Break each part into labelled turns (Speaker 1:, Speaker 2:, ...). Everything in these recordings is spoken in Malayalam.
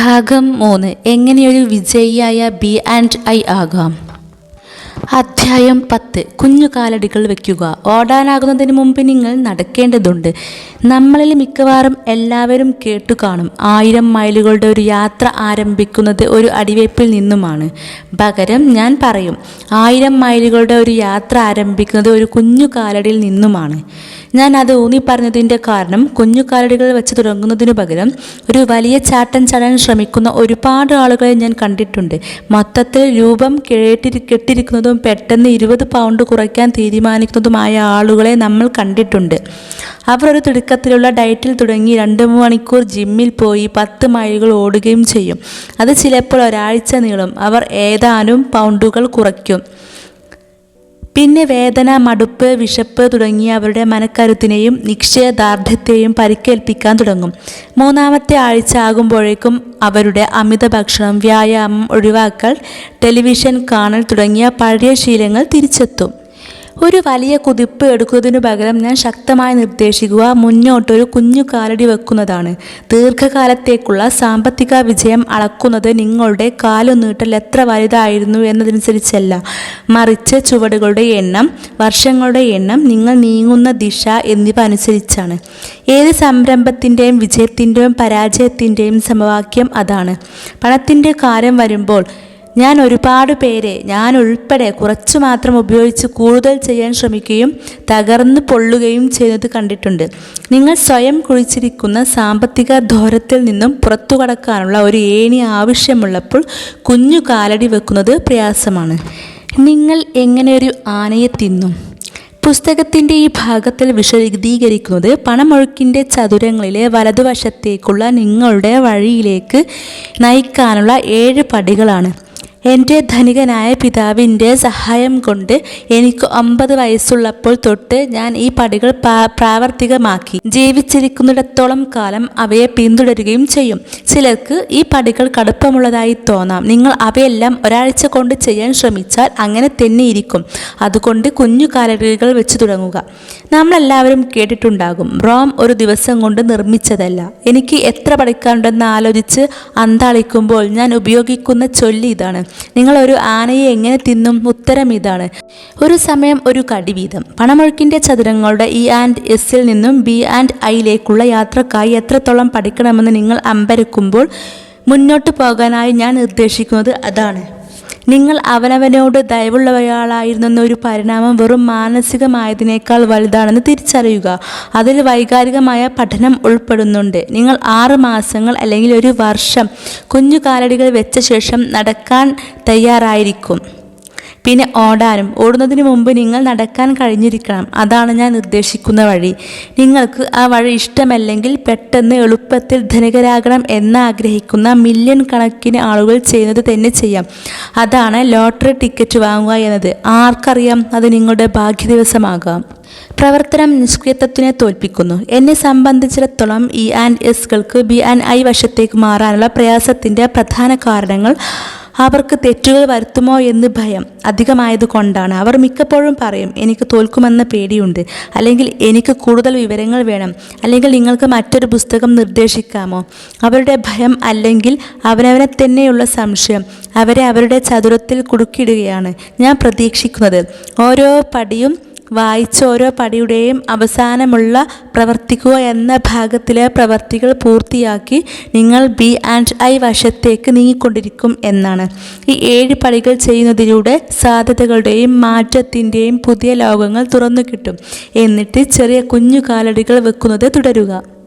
Speaker 1: ഭാഗം മൂന്ന്. എങ്ങനെയൊരു വിജയിയായ ബി ആൻഡ് ഐ ആകാം. അധ്യായം പത്ത്. കുഞ്ഞു കാലടികൾ വയ്ക്കുക ഓടാനാകുന്നതിന് മുമ്പ് നിങ്ങൾ നടക്കേണ്ടതുണ്ട്. നമ്മളിൽ മിക്കവാറും എല്ലാവരും കേട്ടു കാണും. ആയിരം മൈലുകളുടെ ഒരു യാത്ര ആരംഭിക്കുന്നത് ഒരു അടിവയ്പ്പിൽ നിന്നുമാണ്. പകരം ഞാൻ പറയും ആയിരം മൈലുകളുടെ ഒരു യാത്ര ആരംഭിക്കുന്നത് ഒരു കുഞ്ഞു കാലടിയിൽ നിന്നുമാണ്. ഞാൻ അത് ഊന്നി പറഞ്ഞതിന്റെ കാരണം കുഞ്ഞു കാലടികൾ വെച്ച് തുടങ്ങുന്നതിനു പകരം ഒരു വലിയ ചാട്ടൻ ചാടാൻ ശ്രമിക്കുന്ന ഒരുപാട് ആളുകളെ ഞാൻ കണ്ടിട്ടുണ്ട്. മൊത്തത്തിൽ രൂപം കേട്ടി കെട്ടിരിക്കുന്നതും പെട്ടെന്ന് ഇരുപത് പൗണ്ട് കുറയ്ക്കാൻ തീരുമാനിക്കുന്നതുമായ ആളുകളെ നമ്മൾ കണ്ടിട്ടുണ്ട്. അവർ ഒരു തിടുക്കത്തിലുള്ള ഡയറ്റിൽ തുടങ്ങി രണ്ട് മണിക്കൂർ ജിമ്മിൽ പോയി പത്ത് മൈലുകൾ ഓടുകയും ചെയ്യും. അത് ചിലപ്പോൾ ഒരാഴ്ച നീളും. അവർ ഏതാനും പൗണ്ടുകൾ കുറയ്ക്കും. പിന്നെ വേദന മടുപ്പ് വിശപ്പ് തുടങ്ങിയ അവരുടെ മനക്കരുത്തിനെയും നിശ്ചയദാർഢ്യത്തെയും പരിക്കേൽപ്പിക്കാൻ തുടങ്ങും. മൂന്നാമത്തെ ആഴ്ച ആകുമ്പോഴേക്കും അവരുടെ അമിത ഭക്ഷണം വ്യായാമം ഒഴിവാക്കൽ ടെലിവിഷൻ കാണൽ തുടങ്ങിയ പഴയ ശീലങ്ങൾ തിരിച്ചെത്തും. ഒരു വലിയ കുതിപ്പ് എടുക്കുന്നതിനു പകരം ഞാൻ ശക്തമായി നിർദ്ദേശിക്കുക മുന്നോട്ടൊരു കുഞ്ഞു കാലടി വെക്കുന്നതാണ്. ദീർഘകാലത്തേക്കുള്ള സാമ്പത്തിക വിജയം അളക്കുന്നത് നിങ്ങളുടെ കാലുനീട്ടൽ എത്ര വലുതായിരുന്നു എന്നതനുസരിച്ചല്ല. മറിച്ച് ചുവടുകളുടെ എണ്ണം വർഷങ്ങളുടെ എണ്ണം നിങ്ങൾ നീങ്ങുന്ന ദിശ എന്നിവ അനുസരിച്ചാണ്. ഏത് സംരംഭത്തിന്റെയും വിജയത്തിന്റെയും പരാജയത്തിന്റെയും സമവാക്യം അതാണ്. പണത്തിന്റെ കാര്യം വരുമ്പോൾ ഞാൻ ഒരുപാട് പേരെ ഞാൻ ഉൾപ്പെടെ കുറച്ചു മാത്രം ഉപയോഗിച്ച് കൂടുതൽ ചെയ്യാൻ ശ്രമിക്കുകയും തകർന്നു പൊള്ളുകയും ചെയ്യുന്നത് കണ്ടിട്ടുണ്ട്. നിങ്ങൾ സ്വയം കുഴിച്ചിരിക്കുന്ന സാമ്പത്തിക ധോരത്തിൽ നിന്നും പുറത്തു കടക്കാനുള്ള ഒരു ഏണി ആവശ്യമുള്ളപ്പോൾ കുഞ്ഞു കാലടി വെക്കുന്നത് പ്രയാസമാണ്. നിങ്ങൾ എങ്ങനെ ഒരു ആനയെ തിന്നും? പുസ്തകത്തിന്റെ ഈ ഭാഗത്തിൽ വിശദീകരിക്കുന്നത് പണമൊഴുക്കിന്റെ ചതുരങ്ങളിലെ വലതുവശത്തേക്കുള്ള നിങ്ങളുടെ വഴിയിലേക്ക് നയിക്കാനുള്ള ഏഴ് പടികളാണ്. എന്റെ ധനികനായ പിതാവിന്റെ സഹായം കൊണ്ട് എനിക്ക് ഒമ്പത് വയസ്സുള്ളപ്പോൾ തൊട്ട് ഞാൻ ഈ പടികൾ പ്രാവർത്തികമാക്കി. ജീവിച്ചിരിക്കുന്നിടത്തോളം കാലം അവയെ പിന്തുടരുകയും ചെയ്യും. ചിലർക്ക് ഈ പടികൾ കടുപ്പമുള്ളതായി തോന്നാം. നിങ്ങൾ അവയെല്ലാം ഒരാഴ്ച കൊണ്ട് ചെയ്യാൻ ശ്രമിച്ചാൽ അങ്ങനെ തന്നെ ഇരിക്കും അതുകൊണ്ട് കുഞ്ഞു കാലടികൾ വെച്ച് തുടങ്ങുക. നമ്മളെല്ലാവരും കേട്ടിട്ടുണ്ടാകും. റോം ഒരു ദിവസം കൊണ്ട് നിർമ്മിച്ചതല്ല. എനിക്ക് എത്ര പഠിക്കാനുണ്ടെന്ന് ആലോചിച്ച് അന്താളിക്കുമ്പോൾ ഞാൻ ഉപയോഗിക്കുന്ന ചൊല്ലി ഇതാണ്. നിങ്ങൾ ഒരു ആനയെ എങ്ങനെ തിന്നും? ഉത്തരം ഇതാണ്. ഒരു സമയം ഒരു കടി വീതം. പണമൊഴുക്കിന്റെ ചതുരങ്ങളുടെ ഇ ആൻഡ് എസിൽ നിന്നും ബി ആൻഡ് ഐയിലേക്കുള്ള യാത്രക്കായി എത്രത്തോളം പഠിക്കണമെന്ന് നിങ്ങൾ അമ്പരക്കുമ്പോൾ മുന്നോട്ട് പോകാനായി ഞാൻ നിർദ്ദേശിക്കുന്നത് അതാണ്. നിങ്ങൾ അവനവനോട് ദയവുള്ളവയാളായിരുന്നെന്ന ഒരു പരിണാമം വെറും മാനസികമായതിനേക്കാൾ വലുതാണെന്ന് തിരിച്ചറിയുക. അതിൽ വൈകാരികമായ പഠനം ഉൾപ്പെടുന്നുണ്ട്. നിങ്ങൾ ആറ് മാസങ്ങൾ അല്ലെങ്കിൽ ഒരു വർഷം കുഞ്ഞു കാലടികൾ വെച്ച ശേഷം നടക്കാൻ തയ്യാറായിരിക്കും. പിന്നെ ഓടാനും ഓടുന്നതിന് മുമ്പ് നിങ്ങൾ നടക്കാൻ കഴിഞ്ഞിരിക്കണം. അതാണ് ഞാൻ നിർദ്ദേശിക്കുന്ന വഴി. നിങ്ങൾക്ക് ആ വഴി ഇഷ്ടമല്ലെങ്കിൽ പെട്ടെന്ന് എളുപ്പത്തിൽ ധനികരാകണം എന്ന് ആഗ്രഹിക്കുന്ന മില്യൺ കണക്കിന് ആളുകൾ ചെയ്യുന്നത് തന്നെ ചെയ്യാം. അതാണ് ലോട്ടറി ടിക്കറ്റ് വാങ്ങുക എന്നത്. ആർക്കറിയാം അത് നിങ്ങളുടെ ഭാഗ്യ ദിവസമാകാം പ്രവർത്തനം നിഷ്ക്രിയത്വത്തിനെ തോൽപ്പിക്കുന്നു. എന്നെ സംബന്ധിച്ചിടത്തോളം ഇ ആൻഡ് എസ്കൾക്ക് ബി ആൻഡ് ഐ വശത്തേക്ക് മാറാനുള്ള പ്രയാസത്തിന്റെ പ്രധാന കാരണങ്ങൾ അവർക്ക് തെറ്റുകൾ വരുത്തുമോ എന്ന് ഭയം അധികമായത് കൊണ്ടാണ്. അവർ മിക്കപ്പോഴും പറയും എനിക്ക് തോൽക്കുമെന്ന പേടിയുണ്ട്. അല്ലെങ്കിൽ എനിക്ക് കൂടുതൽ വിവരങ്ങൾ വേണം. അല്ലെങ്കിൽ നിങ്ങൾക്ക് മറ്റൊരു പുസ്തകം നിർദ്ദേശിക്കാമോ? അവരുടെ ഭയം അല്ലെങ്കിൽ അവനവനെ തന്നെയുള്ള സംശയം അവരെ അവരുടെ ചതുരത്തിൽ കുടുക്കിടുകയാണ് ഞാൻ പ്രതീക്ഷിക്കുന്നത്. ഓരോ പടിയും വായിച്ച ഓരോ പടിയുടെയും അവസാനമുള്ള പ്രവർത്തിക്കുക എന്ന ഭാഗത്തിലെ പ്രവർത്തികൾ പൂർത്തിയാക്കി നിങ്ങൾ ബി ആൻഡ് ഐ വശത്തേക്ക് നീങ്ങിക്കൊണ്ടിരിക്കും എന്നാണ്. ഈ ഏഴ് പടികൾ ചെയ്യുന്നതിലൂടെ സാധ്യതകളുടെയും മാറ്റത്തിന്റെയും പുതിയ ലോകങ്ങൾ തുറന്നു കിട്ടും. എന്നിട്ട് ചെറിയ കുഞ്ഞു കാലടികൾ വെക്കുന്നത് തുടരുക.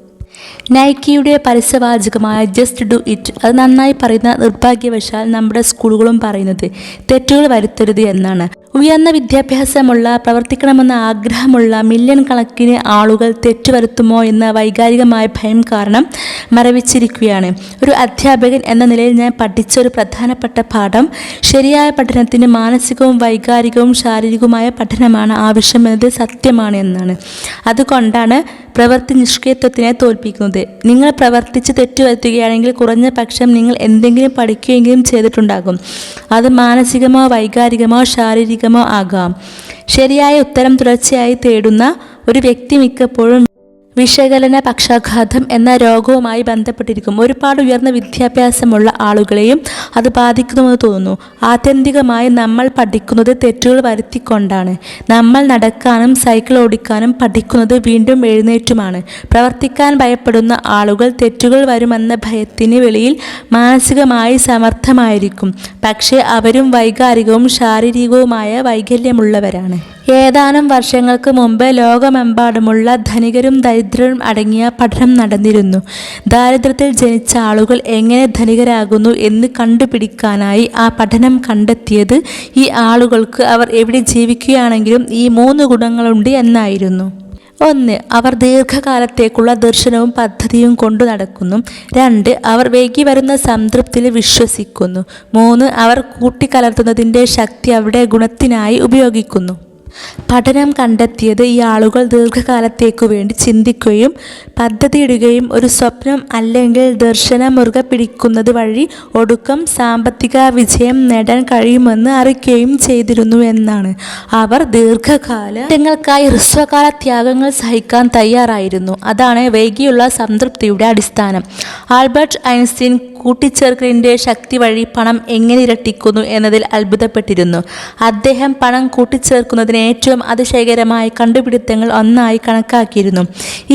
Speaker 1: നൈക്കിയുടെ പരസ്യവാചകമായ ജസ്റ്റ് ഡു ഇറ്റ് അത് നന്നായി പറയുന്ന നിർഭാഗ്യവശാൽ നമ്മുടെ സ്കൂളുകളും പറയുന്നത് തെറ്റുകൾ വരുത്തരുത് എന്നാണ്. ഉയർന്ന വിദ്യാഭ്യാസമുള്ള പ്രവർത്തിക്കണമെന്ന ആഗ്രഹമുള്ള മില്യൺ കണക്കിന് ആളുകൾ തെറ്റ് വരുത്തുമോ എന്ന വൈകാരികമായ ഭയം കാരണം മരവിച്ചിരിക്കുകയാണ്. ഒരു അധ്യാപകൻ എന്ന നിലയിൽ ഞാൻ പഠിച്ച ഒരു പ്രധാനപ്പെട്ട പാഠം ശരിയായ പഠനത്തിന് മാനസികവും വൈകാരികവും ശാരീരികവുമായ പഠനമാണ് ആവശ്യമെന്നത് സത്യമാണ് എന്നാണ്. അതുകൊണ്ടാണ് പ്രവൃത്തി നിഷ്ക്രിയത്വത്തിനെ തോൽപ്പിക്കുന്നത്. നിങ്ങൾ പ്രവർത്തിച്ച് തെറ്റുവരുത്തുകയാണെങ്കിൽ കുറഞ്ഞ പക്ഷം നിങ്ങൾ എന്തെങ്കിലും പഠിക്കുകയെങ്കിലും ചെയ്തിട്ടുണ്ടാകും. അത് മാനസികമോ വൈകാരികമോ ശാരീരികമോ ആകാം. ശരിയായ ഉത്തരം തുടർച്ചയായി തേടുന്ന ഒരു വ്യക്തി മിക്കപ്പോഴും വിശകലന പക്ഷാഘാതം എന്ന രോഗവുമായി ബന്ധപ്പെട്ടിരിക്കും. ഒരുപാട് ഉയർന്ന വിദ്യാഭ്യാസമുള്ള ആളുകളെയും അത് ബാധിക്കുന്നുവെന്ന് തോന്നുന്നു. ആത്യന്തികമായി നമ്മൾ പഠിക്കുന്നത് തെറ്റുകൾ വരുത്തിക്കൊണ്ടാണ്. നമ്മൾ നടക്കാനും സൈക്കിൾ ഓടിക്കാനും പഠിക്കുന്നത് വീണ്ടും എഴുന്നേറ്റുമാണ്. പ്രവർത്തിക്കാൻ ഭയപ്പെടുന്ന ആളുകൾ തെറ്റുകൾ വരുമെന്ന ഭയത്തിന് വെളിയിൽ മാനസികമായി സമർത്ഥമായിരിക്കും. പക്ഷേ അവരും വൈകാരികവും ശാരീരികവുമായ വൈകല്യമുള്ളവരാണ്. ഏതാനും വർഷങ്ങൾക്ക് മുമ്പ് ലോകമെമ്പാടുമുള്ള ധനികരും ദരിദ്രരും അടങ്ങിയ പഠനം നടന്നിരുന്നു. ദാരിദ്ര്യത്തിൽ ജനിച്ച ആളുകൾ എങ്ങനെ ധനികരാകുന്നു എന്ന് കണ്ടുപിടിക്കാനായി ആ പഠനം കണ്ടെത്തിയത് ഈ ആളുകൾക്ക് അവർ എവിടെ ജീവിക്കുകയാണെങ്കിലും ഈ മൂന്ന് ഗുണങ്ങളുണ്ട് എന്നായിരുന്നു. ഒന്ന് അവർ ദീർഘകാലത്തേക്കുള്ള ദർശനവും പദ്ധതിയും കൊണ്ടു നടക്കുന്നു. രണ്ട് അവർ വൈകി വരുന്ന സംതൃപ്തിയിൽ വിശ്വസിക്കുന്നു. മൂന്ന് അവർ കൂട്ടിക്കലർത്തുന്നതിന്റെ ശക്തി അവരുടെ ഗുണത്തിനായി ഉപയോഗിക്കുന്നു. പഠനം കണ്ടെത്തിയത് ഈ ആളുകൾ ദീർഘകാലത്തേക്കു വേണ്ടി ചിന്തിക്കുകയും പദ്ധതിയിടുകയും ഒരു സ്വപ്നം അല്ലെങ്കിൽ ദർശനം മുറുകെ പിടിക്കുന്നത് വഴി ഒടുക്കം സാമ്പത്തിക വിജയം നേടാൻ കഴിയുമെന്ന് അറിയിക്കുകയും ചെയ്തിരുന്നു എന്നാണ്. അവർ ദീർഘകാല ലക്ഷ്യങ്ങൾക്കായി ഹ്രസ്വകാല ത്യാഗങ്ങൾ സഹിക്കാൻ തയ്യാറായിരുന്നു. അതാണ് വൈകിയുള്ള സംതൃപ്തിയുടെ അടിസ്ഥാനം. ആൽബർട്ട് ഐൻസ്റ്റീൻ കൂട്ടിച്ചേർക്കലിന്റെ ശക്തി വഴി പണം എങ്ങനെ ഇരട്ടിക്കുന്നു എന്നതിൽ അത്ഭുതപ്പെട്ടിരുന്നു. അദ്ദേഹം പണം കൂട്ടിച്ചേർക്കുന്നതിന് ഏറ്റവും അതിശയകരമായ കണ്ടുപിടുത്തങ്ങൾ ഒന്നായി കണക്കാക്കിയിരുന്നു.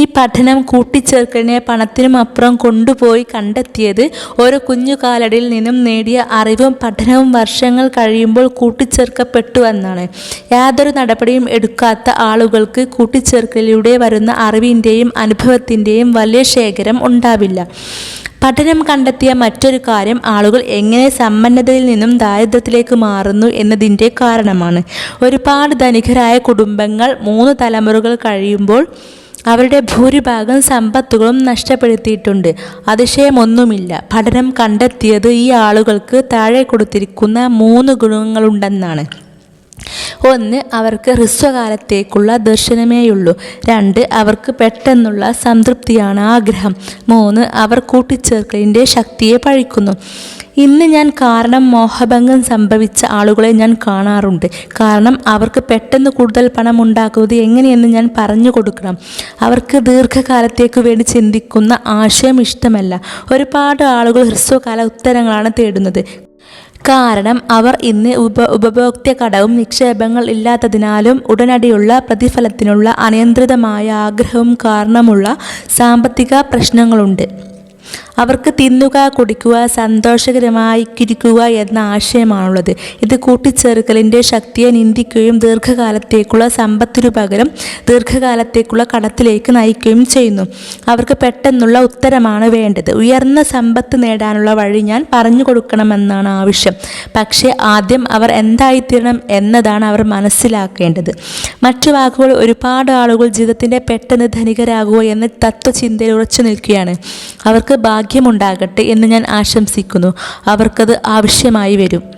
Speaker 1: ഈ പഠനം കൂട്ടിച്ചേർക്കലിനെ പണത്തിനും അപ്പുറം കൊണ്ടുപോയി കണ്ടെത്തിയത് ഒരു കുഞ്ഞു കാലടിയിൽ നിന്നും നേടിയ അറിവും പഠനവും വർഷങ്ങൾ കഴിയുമ്പോൾ കൂട്ടിച്ചേർക്കപ്പെട്ടു എന്നാണ്. യാതൊരു നടപടിയും എടുക്കാത്ത ആളുകൾക്ക് കൂട്ടിച്ചേർക്കലിലൂടെ വരുന്ന അറിവിന്റെയും അനുഭവത്തിന്റെയും വലിയ ശേഖരം ഉണ്ടാവില്ല. പഠനം കണ്ടെത്തിയ മറ്റൊരു കാര്യം ആളുകൾ എങ്ങനെ സമ്പന്നതയിൽ നിന്നും ദാരിദ്ര്യത്തിലേക്ക് മാറുന്നു എന്നതിന്റെ കാരണമാണ്. ഒരുപാട് ധനികരായ കുടുംബങ്ങൾ മൂന്ന് തലമുറകൾ കഴിയുമ്പോൾ അവരുടെ ഭൂരിഭാഗം സമ്പത്തുകളും നഷ്ടപ്പെടുത്തിയിട്ടുണ്ട്. അതിശയമൊന്നുമില്ല. പഠനം കണ്ടെത്തിയത് ഈ ആളുകൾക്ക് താഴെ കൊടുത്തിരിക്കുന്ന മൂന്ന് ഗുണങ്ങളുണ്ടെന്നാണ്. ഒന്ന് അവർക്ക് ഹ്രസ്വകാലത്തേക്കുള്ള ദർശനമേയുള്ളൂ. രണ്ട് അവർക്ക് പെട്ടെന്നുള്ള സംതൃപ്തിയാണ് ആഗ്രഹം. മൂന്ന് അവർ കൂട്ടിച്ചേർക്കലിന്റെ ശക്തിയെ പഴിക്കുന്നു. ഇന്ന് ഞാൻ കാരണം മോഹഭംഗം സംഭവിച്ച ആളുകളെ ഞാൻ കാണാറുണ്ട്. കാരണം അവർക്ക് പെട്ടെന്ന് കൂടുതൽ പണം ഉണ്ടാക്കുന്നത് എങ്ങനെയെന്ന് ഞാൻ പറഞ്ഞു കൊടുക്കണം. അവർക്ക് ദീർഘകാലത്തേക്ക് വേണ്ടി ചിന്തിക്കുന്ന ആശയം ഇഷ്ടമല്ല. ഒരുപാട് ആളുകൾ ഹ്രസ്വകാല ഉത്തരങ്ങളാണ് തേടുന്നത്. കാരണം അവർ ഇന്ന് ഉപ ഉപഭോക്തൃ കടവും നിക്ഷേപങ്ങൾ ഇല്ലാത്തതിനാലും ഉടനടിയുള്ള പ്രതിഫലത്തിനുള്ള അനിയന്ത്രിതമായ ആഗ്രഹവും കാരണമുള്ള സാമ്പത്തിക പ്രശ്നങ്ങളുണ്ട്. അവർക്ക് തിന്നുക കുടിക്കുക സന്തോഷകരമായി കിരിക്കുക എന്ന ആശയമാണുള്ളത്. ഇത് കൂട്ടിച്ചേർക്കലിന്റെ ശക്തിയെ നിന്ദിക്കുകയും ദീർഘകാലത്തേക്കുള്ള സമ്പത്തിനു പകരം ദീർഘകാലത്തേക്കുള്ള കടത്തിലേക്ക് നയിക്കുകയും ചെയ്യുന്നു. അവർക്ക് പെട്ടെന്നുള്ള ഉത്തരമാണ് വേണ്ടത്. ഉയർന്ന സമ്പത്ത് നേടാനുള്ള വഴി ഞാൻ പറഞ്ഞു കൊടുക്കണമെന്നാണ് ആവശ്യം. പക്ഷേ ആദ്യം അവർ എന്തായിത്തീരണം എന്നതാണ് അവർ മനസ്സിലാക്കേണ്ടത്. മറ്റു വാക്കുകൾ ഒരുപാട് ആളുകൾ ജീവിതത്തിന്റെ പെട്ടെന്ന് ധനികരാകുക എന്ന തത്വചിന്തയിൽ ഉറച്ചു നിൽക്കുകയാണ്. അവർക്ക് ഭാഗ്യമുണ്ടാകട്ടെ എന്ന് ഞാൻ ആശംസിക്കുന്നു. അവർക്കത് ആവശ്യമായി വരും.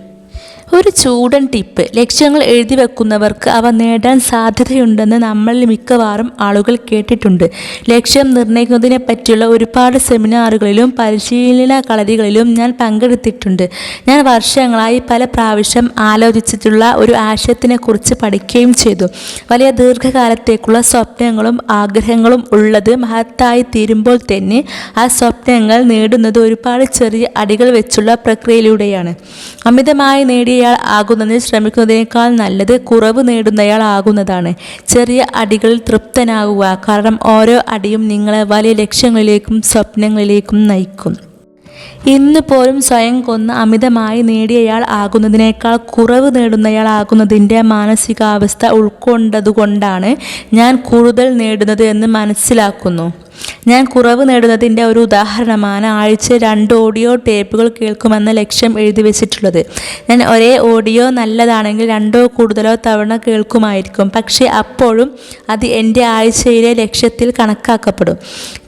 Speaker 1: ഒരു ചൂടൻ ടിപ്പ്. ലക്ഷ്യങ്ങൾ എഴുതി വെക്കുന്നവർക്ക് അവ നേടാൻ സാധ്യതയുണ്ടെന്ന് നമ്മളിൽ മിക്കവാറും ആളുകൾ കേട്ടിട്ടുണ്ട്. ലക്ഷ്യം നിർണയിക്കുന്നതിനെ പറ്റിയുള്ള ഒരുപാട് സെമിനാറുകളിലും പരിശീലന കളരികളിലും ഞാൻ പങ്കെടുത്തിട്ടുണ്ട്. ഞാൻ വർഷങ്ങളായി പല പ്രാവശ്യം ആലോചിച്ചിട്ടുള്ള ഒരു ആശയത്തിനെക്കുറിച്ച് പഠിക്കുകയും ചെയ്തു. വലിയ ദീർഘകാലത്തേക്കുള്ള സ്വപ്നങ്ങളും ആഗ്രഹങ്ങളും ഉള്ളത് മഹത്തായി തീരുമ്പോൾ തന്നെ ആ സ്വപ്നങ്ങൾ നേടുന്നത് ഒരുപാട് ചെറിയ അടികൾ വെച്ചുള്ള പ്രക്രിയയിലൂടെയാണ്. അമിതമായി നേടിയയാൾ ആകുന്നതിന് ശ്രമിക്കുന്നതിനേക്കാൾ നല്ലത് കുറവ് നേടുന്നയാൾ ആകുന്നതാണ്. ചെറിയ അടികളിൽ തൃപ്തനാകുക കാരണം ഓരോ അടിയും നിങ്ങളെ വലിയ ലക്ഷ്യങ്ങളിലേക്കും സ്വപ്നങ്ങളിലേക്കും നയിക്കും. ഇന്ന് പോലും സ്വയം കൊന്ന് അമിതമായി നേടിയയാൾ ആകുന്നതിനേക്കാൾ കുറവ് നേടുന്നയാൾ ആകുന്നതിന്റെ മാനസികാവസ്ഥ ഉൾക്കൊണ്ടതുകൊണ്ടാണ് ഞാൻ കൂടുതൽ നേടുന്നത് എന്ന് മനസ്സിലാക്കുന്നു. ഞാൻ കുറവ് നേടുന്നതിന്റെ ഒരു ഉദാഹരണമാണ് ആഴ്ച രണ്ട് ഓഡിയോ ടേപ്പുകൾ കേൾക്കുമെന്ന ലക്ഷ്യം എഴുതി വെച്ചിട്ടുള്ളത്. ഞാൻ ഒരേ ഓഡിയോ നല്ലതാണെങ്കിൽ രണ്ടോ കൂടുതലോ തവണ കേൾക്കുമായിരിക്കും. പക്ഷേ അപ്പോഴും അത് എന്റെ ആഴ്ചയിലെ ലക്ഷ്യത്തിൽ കണക്കാക്കപ്പെടും.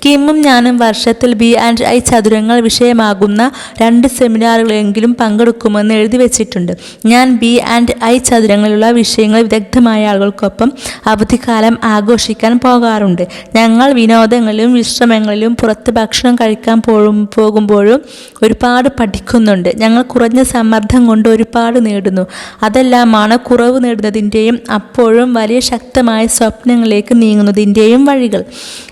Speaker 1: കിമ്മും ഞാനും വർഷത്തിൽ ബി ആൻഡ് ഐ ചതുരങ്ങൾ വിഷയമാകുന്ന രണ്ട് സെമിനാറുകളെങ്കിലും പങ്കെടുക്കുമെന്ന് എഴുതി വെച്ചിട്ടുണ്ട്. ഞാൻ ബി ആൻഡ് ഐ ചതുരങ്ങളിലുള്ള വിഷയങ്ങൾ വിദഗ്ധമായ ആളുകൾക്കൊപ്പം അവധിക്കാലം ആഘോഷിക്കാൻ പോകാറുണ്ട്. ഞങ്ങൾ വിനോദങ്ങളിലും സമയങ്ങളിലും വിശ്രമങ്ങളിലും പുറത്ത് ഭക്ഷണം കഴിക്കാൻ പോകും പോകുമ്പോഴും ഒരുപാട് പഠിക്കുന്നുണ്ട്. ഞങ്ങൾ കുറഞ്ഞ സമ്മർദ്ദം കൊണ്ട് ഒരുപാട് നേടുന്നു. അതെല്ലാമാണ് കുറവ് നേടുന്നതിന്റെയും അപ്പോഴും വലിയ ശക്തമായ സ്വപ്നങ്ങളിലേക്ക് നീങ്ങുന്നതിന്റെയും വഴികൾ.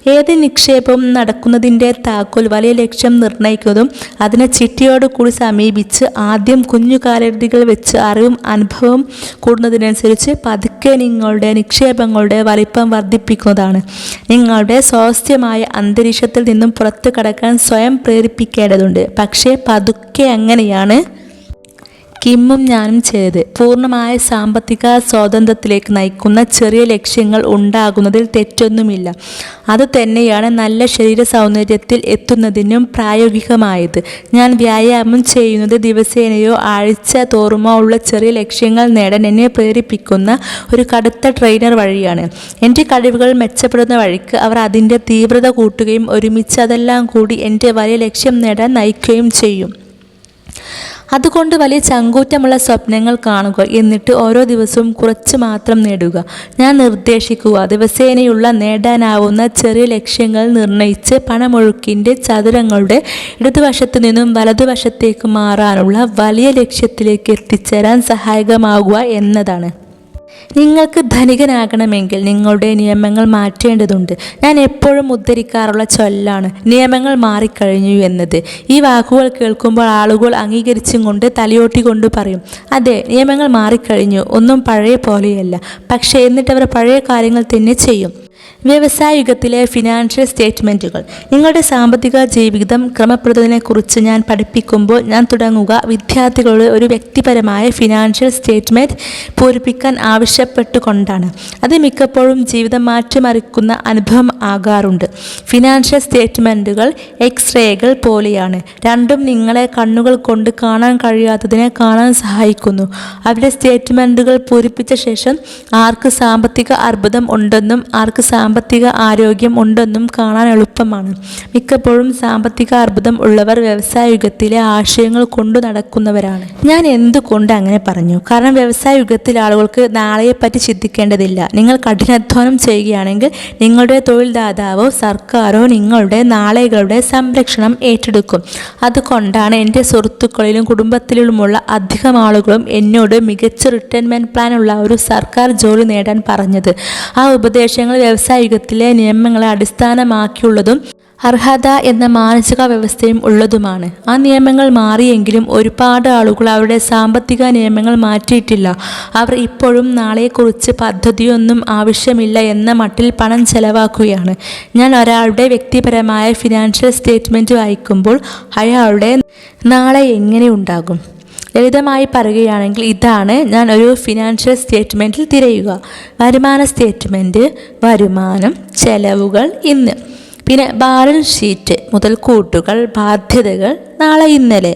Speaker 1: ഏത് നിക്ഷേപവും നടക്കുന്നതിന്റെ താക്കോൽ വലിയ ലക്ഷ്യം നിർണയിക്കുന്നതും അതിനെ ചിട്ടിയോട് കൂടി സമീപിച്ച് ആദ്യം കുഞ്ഞു കാലരീതികൾ വെച്ച് അറിവും അനുഭവവും കൂടുന്നതിനനുസരിച്ച് പതുക്കെ നിങ്ങളുടെ നിക്ഷേപങ്ങളുടെ വലിപ്പം വർദ്ധിപ്പിക്കുന്നതാണ്. നിങ്ങളുടെ സ്വാസ്ഥ്യമായ അന്തരീക്ഷത്തിൽ നിന്നും പുറത്തു കടക്കാൻ സ്വയം പ്രേരിപ്പിക്കേണ്ടതുണ്ട്. പക്ഷേ പതുക്കെ അങ്ങനെയാണ് കിമ്മും ഞാനും ചെയ്ത് പൂർണമായ സാമ്പത്തിക സ്വാതന്ത്ര്യത്തിലേക്ക് നയിക്കുന്ന ചെറിയ ലക്ഷ്യങ്ങൾ ഉണ്ടാകുന്നതിൽ തെറ്റൊന്നുമില്ല. അത് തന്നെയാണ് നല്ല ശരീര സൗന്ദര്യത്തിൽ എത്തുന്നതിനും പ്രായോഗികമായത്. ഞാൻ വ്യായാമം ചെയ്യുന്നത് ദിവസേനയോ ആഴ്ച തോറുമോ ഉള്ള ചെറിയ ലക്ഷ്യങ്ങൾ നേടാൻ എന്നെ പ്രേരിപ്പിക്കുന്ന ഒരു കടുത്ത ട്രെയിനർ വഴിയാണ്. എന്റെ കഴിവുകൾ മെച്ചപ്പെടുന്ന വഴിക്ക് അവർ അതിന്റെ തീവ്രത കൂട്ടുകയും ഒരുമിച്ച് അതെല്ലാം കൂടി എന്റെ വലിയ ലക്ഷ്യം നേടാൻ നയിക്കുകയും ചെയ്യും. അതുകൊണ്ട് വലിയ ചങ്കൂറ്റമുള്ള സ്വപ്നങ്ങൾ കാണുക എന്നിട്ട് ഓരോ ദിവസവും കുറച്ച് മാത്രം നേടുക. ഞാൻ നിർദ്ദേശിക്കുക ദിവസേനയുള്ള നേടാനാവുന്ന ചെറിയ ലക്ഷ്യങ്ങൾ നിർണയിച്ച് പണമൊഴുക്കിന്റെ ചതുരങ്ങളുടെ ഇടതുവശത്തു നിന്നും വലതുവശത്തേക്ക് മാറാനുള്ള വലിയ ലക്ഷ്യത്തിലേക്ക് എത്തിച്ചേരാൻ സഹായകമാകുക എന്നതാണ്. നിങ്ങൾക്ക് ധനികനാകണമെങ്കിൽ നിങ്ങളുടെ നിയമങ്ങൾ മാറ്റേണ്ടതുണ്ട്. ഞാൻ എപ്പോഴും ഉദ്ധരിക്കാറുള്ള ചൊല്ലാണ് നിയമങ്ങൾ മാറിക്കഴിഞ്ഞു എന്നത്. ഈ വാക്കുകൾ കേൾക്കുമ്പോൾ ആളുകൾ അംഗീകരിച്ചും കൊണ്ട് തലയോട്ടിക്കൊണ്ട് പറയും അതെ നിയമങ്ങൾ മാറിക്കഴിഞ്ഞു ഒന്നും പഴയ പോലെയല്ല. പക്ഷേ എന്നിട്ട് അവർ പഴയ കാര്യങ്ങൾ തന്നെ ചെയ്യും. വ്യവസായ യുഗത്തിലെ ഫിനാൻഷ്യൽ സ്റ്റേറ്റ്മെന്റുകൾ നിങ്ങളുടെ സാമ്പത്തിക ജീവിതം ക്രമപ്പെടുന്നതിനെക്കുറിച്ച് ഞാൻ പഠിപ്പിക്കുമ്പോൾ ഞാൻ തുടങ്ങുക. വിദ്യാർത്ഥികളോട് ഒരു വ്യക്തിപരമായ ഫിനാൻഷ്യൽ സ്റ്റേറ്റ്മെന്റ് പൂരിപ്പിക്കാൻ ആവശ്യപ്പെട്ടുകൊണ്ടാണ്. അത് മിക്കപ്പോഴും ജീവിതം മാറ്റിമറിക്കുന്ന അനുഭവം ആകാറുണ്ട്. ഫിനാൻഷ്യൽ സ്റ്റേറ്റ്മെന്റുകൾ എക്സ്റേകൾ പോലെയാണ്. രണ്ടും നിങ്ങളെ കണ്ണുകൾ കൊണ്ട് കാണാൻ കഴിയാത്തതിനെ കാണാൻ സഹായിക്കുന്നു. അവരുടെ സ്റ്റേറ്റ്മെന്റുകൾ പൂരിപ്പിച്ച ശേഷം ആർക്ക് സാമ്പത്തിക അർബുദം ഉണ്ടെന്നും ആർക്ക് സാമ്പത്തിക ആരോഗ്യം ഉണ്ടെന്നും കാണാൻ എളുപ്പമാണ്. മിക്കപ്പോഴും സാമ്പത്തിക അർബുദം ഉള്ളവർ വ്യവസായ യുഗത്തിലെ ആശയങ്ങൾ കൊണ്ടു നടക്കുന്നവരാണ്. ഞാൻ എന്തുകൊണ്ട് അങ്ങനെ പറഞ്ഞു? കാരണം വ്യവസായ യുഗത്തിൽ ആളുകൾക്ക് നാളെയെപ്പറ്റി ചിന്തിക്കേണ്ടതില്ല. നിങ്ങൾ കഠിനാധ്വാനം ചെയ്യുകയാണെങ്കിൽ നിങ്ങളുടെ തൊഴിൽദാതാവോ സർക്കാരോ നിങ്ങളുടെ നാളെകളുടെ സംരക്ഷണം ഏറ്റെടുക്കും. അതുകൊണ്ടാണ് എന്റെ സുഹൃത്തുക്കളിലും കുടുംബത്തിലുമുള്ള അധികം ആളുകളും എന്നോട് മികച്ച റിട്ടയർമെന്റ് ഉള്ള ഒരു സർക്കാർ ജോലി നേടാൻ പറഞ്ഞത്. ആ ഉപദേശങ്ങൾ വ്യവസായ യുഗത്തിലെ നിയമങ്ങളെ അടിസ്ഥാനമാക്കിയുള്ളതും അർഹത എന്ന മാനസിക വ്യവസ്ഥയും ഉള്ളതുമാണ്. ആ നിയമങ്ങൾ മാറിയെങ്കിലും ഒരുപാട് ആളുകൾ അവരുടെ സാമ്പത്തിക നിയമങ്ങൾ മാറ്റിയിട്ടില്ല. അവർ ഇപ്പോഴും നാളെക്കുറിച്ച് പദ്ധതിയൊന്നും ആവശ്യമില്ല എന്ന മട്ടിൽ പണം ചെലവാക്കുകയാണ്. ഞാൻ ഒരാളുടെ വ്യക്തിപരമായ ഫിനാൻഷ്യൽ സ്റ്റേറ്റ്മെന്റ് വായിക്കുമ്പോൾ അയാളുടെ നാളെ എങ്ങനെ ഉണ്ടാകും? ലളിതമായി പറയുകയാണെങ്കിൽ ഇതാണ് ഞാൻ ഒരു ഫിനാൻഷ്യൽ സ്റ്റേറ്റ്മെന്റിൽ തിരയുക. വരുമാന സ്റ്റേറ്റ്മെന്റ് വരുമാനം ചെലവുകൾ ഇന്ന്. പിന്നെ ബാലൻസ് ഷീറ്റ് മുതൽക്കൂട്ടുകൾ ബാധ്യതകൾ നാളെ ഇന്നലെ.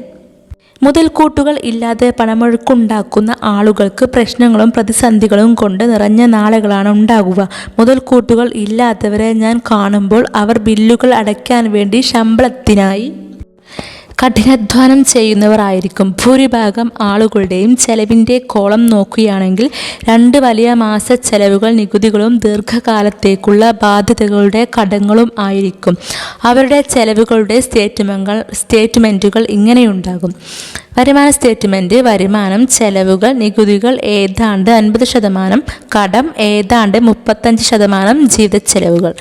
Speaker 1: മുതൽക്കൂട്ടുകൾ ഇല്ലാതെ പണമൊഴുക്കുണ്ടാക്കുന്ന ആളുകൾക്ക് പ്രശ്നങ്ങളും പ്രതിസന്ധികളും കൊണ്ട് നിറഞ്ഞ നാളുകളാണ് ഉണ്ടാകുക മുതൽക്കൂട്ടുകൾ ഇല്ലാത്തവരെ ഞാൻ കാണുമ്പോൾ അവർ ബില്ലുകൾ അടയ്ക്കാൻ വേണ്ടി ശമ്പളത്തിനായി കഠിനാധ്വാനം ചെയ്യുന്നവരായിരിക്കും. ഭൂരിഭാഗം ആളുകളുടെയും ചെലവിന്റെ കോളം നോക്കുകയാണെങ്കിൽ രണ്ട് വലിയ മാസ ചെലവുകൾ നികുതികളും ദീർഘകാലത്തേക്കുള്ള ബാധ്യതകളുടെ കടങ്ങളും ആയിരിക്കും. അവരുടെ ചെലവുകളുടെ സ്റ്റേറ്റ്മെന്റുകൾ സ്റ്റേറ്റ്മെന്റുകൾ ഇങ്ങനെയുണ്ടാകും. വരുമാന സ്റ്റേറ്റ്മെന്റ് വരുമാനം ചെലവുകൾ നികുതികൾ ഏതാണ്ട് അൻപത് ശതമാനം കടം ഏതാണ്ട് മുപ്പത്തഞ്ച് ശതമാനം ജീവിത ചെലവുകൾ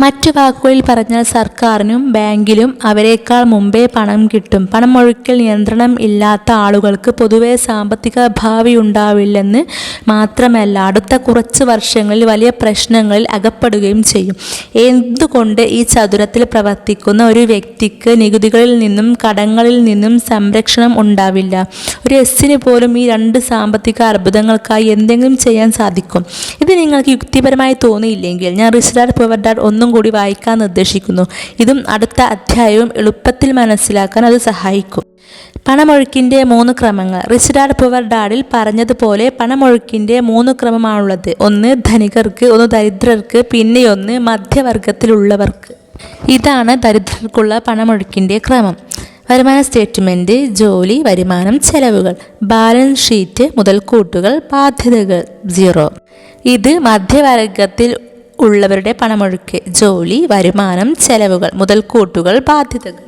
Speaker 1: മറ്റു വാക്കുകളിൽ പറഞ്ഞാൽ സർക്കാരിനും ബാങ്കിലും അവരെക്കാൾ മുമ്പേ പണം കിട്ടും. പണമൊഴുക്കൽ നിയന്ത്രണം ഇല്ലാത്ത ആളുകൾക്ക് പൊതുവെ സാമ്പത്തിക ഭാവി ഉണ്ടാവില്ലെന്ന് മാത്രമല്ല അടുത്ത കുറച്ച് വർഷങ്ങളിൽ വലിയ പ്രശ്നങ്ങളിൽ അകപ്പെടുകയും ചെയ്യും. എന്തുകൊണ്ട് ഈ ചതുരത്തിൽ പ്രവർത്തിക്കുന്ന ഒരു വ്യക്തിക്ക് നികുതികളിൽ നിന്നും കടങ്ങളിൽ നിന്നും സംരക്ഷണം ഉണ്ടാവില്ല? ഒരു എസ്സിന് പോലും ഈ രണ്ട് സാമ്പത്തിക അർബുദങ്ങൾക്കായി എന്തെങ്കിലും ചെയ്യാൻ സാധിക്കും. ഇത് നിങ്ങൾക്ക് യുക്തിപരമായി തോന്നിയില്ലെങ്കിൽ ഞാൻ റിസ്ഡാഡ് പവർ ഡാഡ് ഒന്നും കൂടി വായിക്കാൻ നിർദ്ദേശിക്കുന്നു. ഇതും അടുത്ത അധ്യായവും എളുപ്പത്തിൽ മനസ്സിലാക്കാൻ അത് സഹായിക്കും. പണമൊഴുക്കിന്റെ മൂന്ന് ക്രമങ്ങൾ. റിച്ച് ഡാഡ് പുവർ ഡാഡിൽ പറഞ്ഞതുപോലെ പണമൊഴുക്കിന്റെ മൂന്ന് ക്രമമാണുള്ളത്. ഒന്ന് ധനികർക്ക് ഒന്ന് ദരിദ്രർക്ക് പിന്നെ ഒന്ന് മധ്യവർഗത്തിലുള്ളവർക്ക്. ഇതാണ് ദരിദ്രർക്കുള്ള പണമൊഴുക്കിന്റെ ക്രമം. വരുമാന സ്റ്റേറ്റ്മെന്റ് ജോലി വരുമാനം ചെലവുകൾ. ബാലൻസ് ഷീറ്റ് മുതൽക്കൂട്ടുകൾ ബാധ്യതകൾ സീറോ. ഇത് മധ്യവർഗത്തിൽ ഉള്ളവരുടെ പണമൊഴുക്ക് ജോലി വരുമാനം ചെലവുകൾ മുതൽക്കൂട്ടുകൾ ബാധ്യതകൾ.